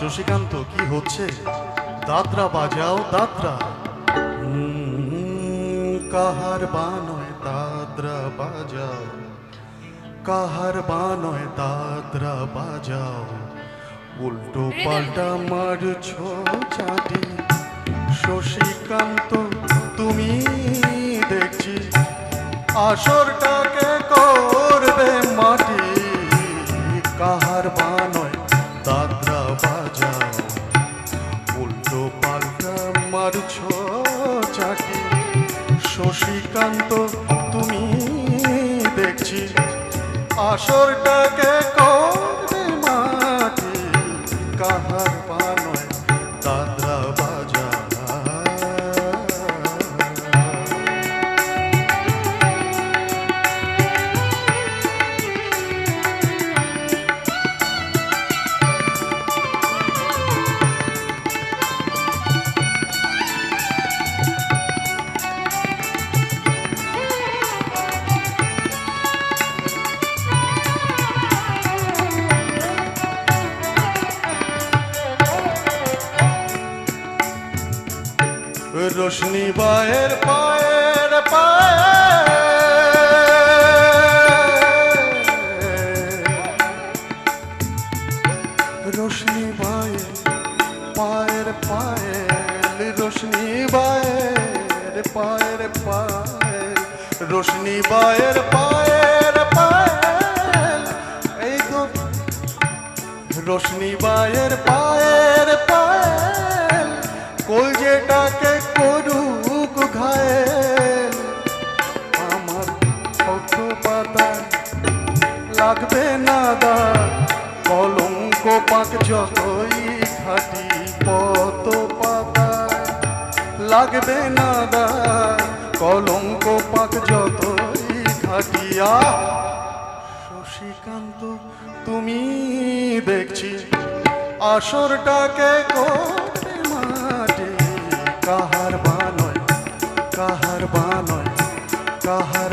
শশীকান্ত কি হচ্ছে? দাদরা বাজাও হুম, কাহার বানয় দাদরা বাজাও। কাহার বানয় দাদরা বাজাও। উল্টো পাল্টা মারছ চাটি শশীকান্ত তুমি দেখছি আসরটাকে করবে মাটি। কাহার বানয় মারছ চাকি শশীকান্ত তুমি দেখছি। আসরটাকে রোশনি বায়ের পায়ের পায়ে। রোশনি বায়ের পায়ের পায়েল রোশনি বায়ের পায়ের পায়েল রোশনি বায়ের পায়ের পায়েল এই তো, রোশনি বায়ের পায়ের পায়েল লাগবে না দা কলঙ্ক পাক যতই খাটি কত পাতা। লাগবে না দা কলঙ্ক পাক যতই খাটিয়া শশীকান্ত, তুমি দেখছি আসরটাকে করে মাটি। কাহার বানয় কাহার বানয় কাহার